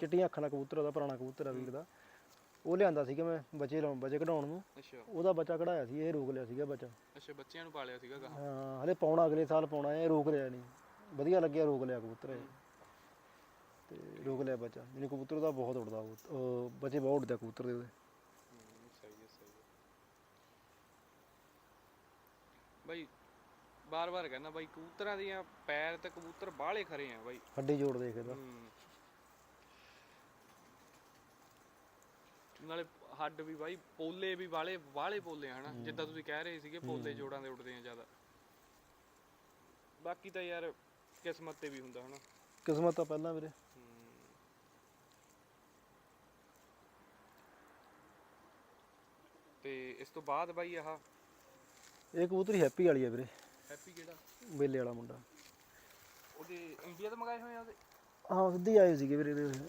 ਚਿੱਟੀਆਂ ਅੱਖਾਂ ਦਾ ਕਬੂਤਰ ਉਹਦਾ ਪੁਰਾਣਾ ਕਬੂਤਰ ਆ ਵੀਰ ਦਾ। ਉਹ ਲਿਆਂਦਾ ਸੀਗਾ ਮੈਂ ਬੱਚੇ ਲਾਉਣ ਬੱਚੇ ਕਢਾਉਣ ਨੂੰ। ਅੱਛਾ। ਉਹਦਾ ਬੱਚਾ ਕਢਾਇਆ ਸੀ ਇਹ ਰੋਕ ਲਿਆ ਸੀਗਾ ਬੱਚਾ। ਅੱਛਾ ਬੱਚਿਆਂ ਨੂੰ ਪਾਲਿਆ ਸੀਗਾ ਗਾਹਾਂ। ਹਾਂ ਹਲੇ ਪਾਉਣਾ ਅਗਲੇ ਸਾਲ ਪਾਉਣਾ ਇਹ ਰੋਕ ਲਿਆ ਨਹੀਂ। ਵਧੀਆ ਲੱਗਿਆ ਰੋਕ ਲਿਆ ਕਬੂਤਰ ਇਹ। ਤੇ ਰੋਕ ਲਿਆ ਬੱਚਾ। ਮੈਨੂੰ ਕਬੂਤਰ ਦਾ ਬਹੁਤ ਉੜਦਾ ਉਹ ਉਹ ਬੱਚੇ ਬਹੁਤ ਉੜਦੇ ਆ ਕਬੂਤਰ ਦੇ ਉਹਦੇ। ਹੂੰ, ਸਹੀ ਹੈ ਸਹੀ ਹੈ। ਬਾਈ ਬਾਰ-ਬਾਰ ਕਹਿੰਦਾ ਬਾਈ ਕਬੂਤਰਾਂ ਦੀਆਂ ਪੈਰ ਤੇ ਕਬੂਤਰ ਬਾਹਲੇ ਖਰੇ ਆ ਬਾਈ। ਹੱਡੀ ਜੋੜ ਦੇਖਦਾ ਹੂੰ। ਨਾਲੇ ਹੱਡ ਵੀ ਬਾਈ ਪੋਲੇ ਵੀ ਵਾਲੇ ਵਾਲੇ ਪੋਲੇ ਹਨਾ ਜਿੱਦਾਂ ਤੁਸੀਂ ਕਹਿ ਰਹੇ ਸੀਗੇ ਪੋਲੇ ਜੋੜਾਂ ਦੇ ਉੱਡਦੇ ਆ ਜ਼ਿਆਦਾ। ਬਾਕੀ ਤਾਂ ਯਾਰ ਕਿਸਮਤ ਤੇ ਵੀ ਹੁੰਦਾ ਹਨਾ। ਕਿਸਮਤ ਤਾਂ ਪਹਿਲਾਂ ਵੀਰੇ। ਹੂੰ। ਤੇ ਇਸ ਤੋਂ ਬਾਅਦ ਬਾਈ ਆਹ ਇਹ ਕਬੂਤਰੀ ਹੈਪੀ ਵਾਲੀ ਆ ਵੀਰੇ। ਹੈਪੀ ਕਿਹੜਾ? ਬੇਲੇ ਵਾਲਾ ਮੁੰਡਾ। ਉਹਦੇ ਇੰਡੀਆ ਤੋਂ ਮੰਗਾਏ ਹੋਏ ਆ ਉਹਦੇ? ਹਾਂ ਸਿੱਧੀ ਆਏ ਸੀਗੇ ਵੀਰੇ ਇਹਦੇ।